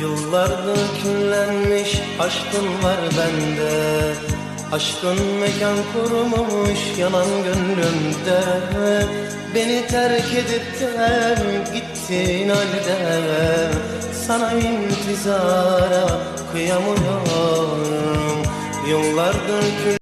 Yıllardır küllenmiş aşkın var bende. Aşkın mekan kurmuş yanan gönlümde. Beni terk edip de gittin halde. Sana intizara kıyamıyorum. Yıllardır